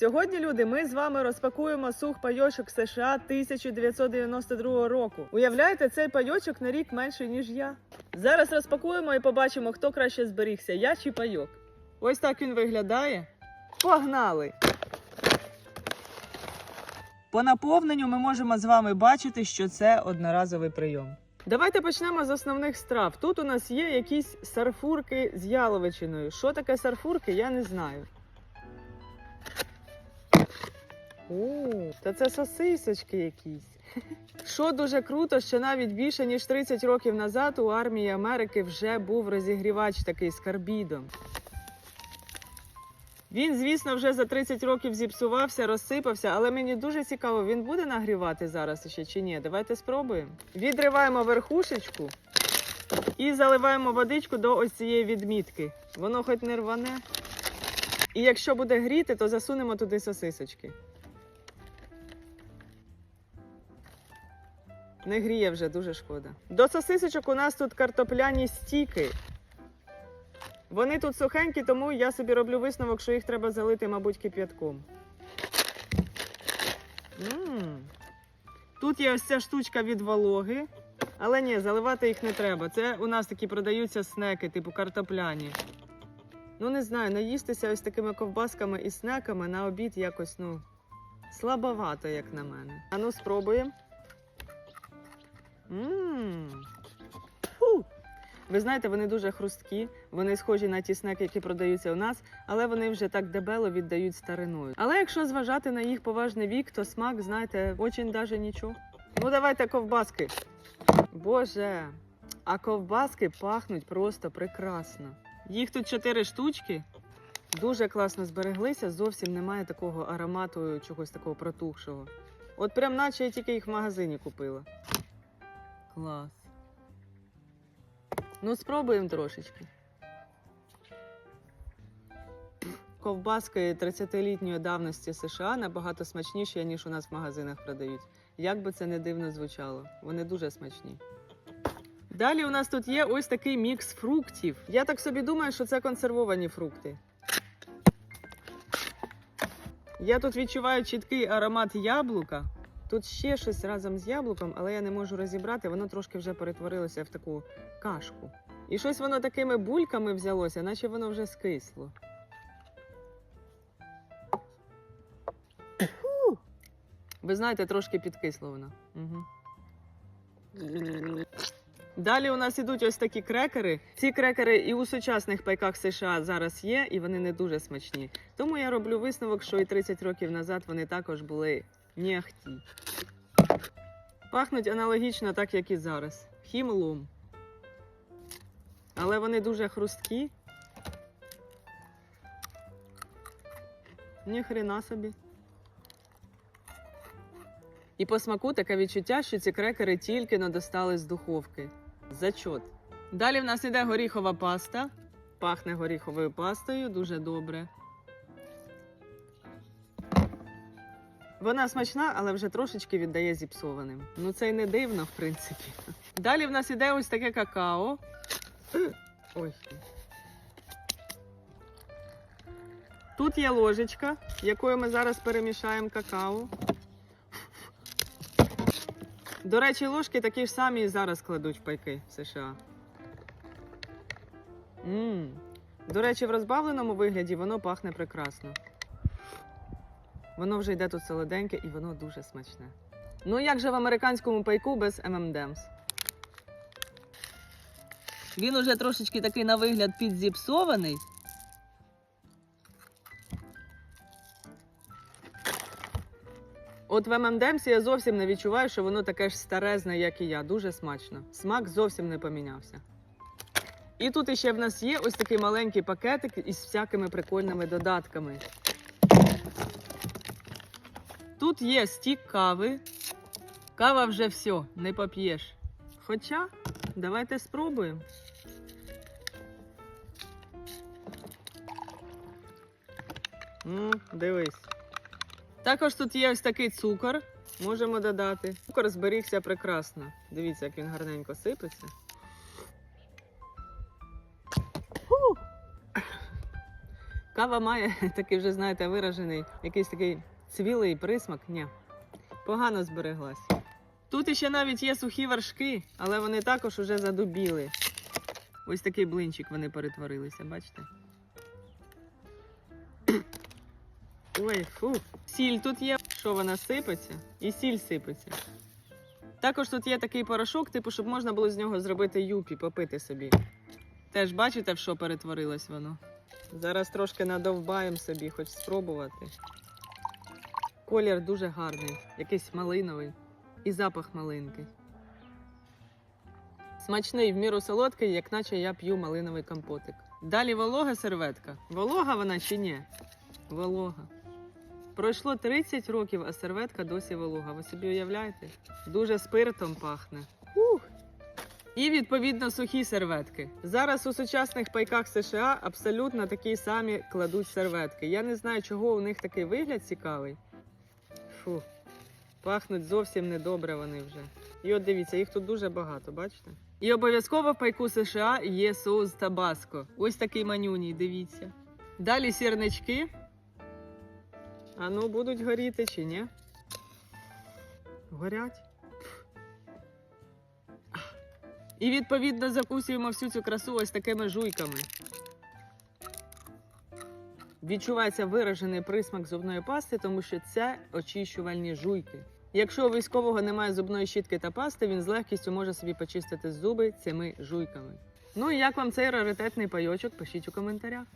Сьогодні, люди, ми з вами розпакуємо сух пайочок США 1992 року. Уявляєте, цей пайочок на рік менший, ніж я. Зараз розпакуємо і побачимо, хто краще зберігся, я чи пайок. Ось так він виглядає. Погнали! По наповненню ми можемо з вами бачити, що це одноразовий прийом. Давайте почнемо з основних страв. Тут у нас є якісь сарфурки з яловичиною. Що таке сарфурки, я не знаю. О, та це сосисочки якісь. Що дуже круто, що навіть більше ніж 30 років назад у армії Америки вже був розігрівач такий з карбідом. Він, звісно, вже за 30 років зіпсувався, розсипався, але мені дуже цікаво, він буде нагрівати зараз ще чи ні. Давайте спробуємо. Відриваємо верхушечку і заливаємо водичку до ось цієї відмітки. Воно хоч не рване. І якщо буде гріти, то засунемо туди сосисочки. Не гріє вже, дуже шкода. До сосисочок у нас тут картопляні стіки. Вони тут сухенькі, тому я собі роблю висновок, що їх треба залити, мабуть, кип'ятком. Тут є ось ця штучка від вологи. Але ні, заливати їх не треба. Це у нас такі продаються снеки, типу картопляні. Ну, не знаю, наїстися ось такими ковбасками і снеками на обід якось, ну, слабовато, як на мене. А ну, спробуємо. Мм. Фу. Ви знаєте, вони дуже хрусткі, вони схожі на ті снеки, які продаються у нас, але вони вже так дебело віддають стариною. Але якщо зважати на їх поважний вік, то смак, знаєте, очень даже нічого. Ну, давайте ковбаски. Боже, а ковбаски пахнуть просто прекрасно. Їх тут чотири штучки. Дуже класно збереглися, зовсім немає такого аромату, чогось такого протухшого. От прям наче я тільки їх в магазині купила. Клас. Ну, спробуємо трошечки. Ковбаски 30-літньої давності США набагато смачніші, ніж у нас в магазинах продають. Як би це не дивно звучало, вони дуже смачні. Далі у нас тут є ось такий мікс фруктів. Я так собі думаю, що це консервовані фрукти. Я тут відчуваю чіткий аромат яблука. Тут ще щось разом з яблуком, але я не можу розібрати, воно трошки вже перетворилося в таку кашку. І щось воно такими бульками взялося, наче воно вже скисло. Ви знаєте, трошки підкисло воно. Угу. Далі у нас ідуть ось такі крекери. Ці крекери і у сучасних пайках США зараз є, і вони не дуже смачні. Тому я роблю висновок, що і 30 років назад вони також були не. Пахнуть аналогічно так, як і зараз. Хімлом. Але вони дуже хрусткі. Ні хрена собі. І по смаку таке відчуття, що ці крекери тільки но достали з духовки. Зачот. Далі в нас іде горіхова паста. Пахне горіховою пастою дуже добре. Вона смачна, але вже трошечки віддає зіпсованим. Ну це й не дивно, в принципі. Далі в нас іде ось таке какао. Ой. Тут є ложечка, якою ми зараз перемішаємо какао. До речі, ложки такі ж самі і зараз кладуть в пайки в США. м До речі, в розбавленому вигляді воно пахне прекрасно. Воно вже йде тут солоденьке і воно дуже смачне. Ну як же в американському пайку без M&M's? Він уже трошечки такий на вигляд підзіпсований. От в M&M's я зовсім не відчуваю, що воно таке ж старезне, як і я. Дуже смачно. Смак зовсім не помінявся. І тут іще в нас є ось такий маленький пакетик із всякими прикольними додатками. Тут є стік кави. Кава вже все, не поп'єш. Хоча, давайте спробуємо. М, дивись. Також тут є ось такий цукор. Можемо додати. Цукор зберігся прекрасно. Дивіться, як він гарненько сипеться. Фу! Кава має такий вже, знаєте, виражений, якийсь такий цвілий присмак. Ні, погано збереглась. Тут іще навіть є сухі вершки, але вони також уже задубіли. Ось такий блинчик вони перетворилися, бачите? Ой, фу. Сіль тут є, що вона сипеться, і сіль сипеться. Також тут є такий порошок, типу, щоб можна було з нього зробити юпі, попити собі. Теж бачите, в що перетворилось воно? Зараз трошки надовбаємо собі, хоч спробувати. Колір дуже гарний, якийсь малиновий і запах малинки. Смачний, в міру солодкий, як наче я п'ю малиновий компотик. Далі волога серветка. Волога вона чи ні? Волога. Пройшло 30 років, а серветка досі волога. Ви собі уявляєте? Дуже спиртом пахне. Ух! І відповідно сухі серветки. Зараз у сучасних пайках США абсолютно такі самі кладуть серветки. Я не знаю, чого у них такий вигляд цікавий. Фу, пахнуть зовсім недобре вони вже. І от дивіться, їх тут дуже багато, бачите? І обов'язково в пайку США є соус табаско. Ось такий манюній, дивіться. Далі сірнички. А ну, будуть горіти чи ні? Горять. І відповідно закусуємо всю цю красу ось такими жуйками. Відчувається виражений присмак зубної пасти, тому що це очищувальні жуйки. Якщо у військового немає зубної щітки та пасти, він з легкістю може собі почистити зуби цими жуйками. Ну і як вам цей раритетний пайочок? Пишіть у коментарях.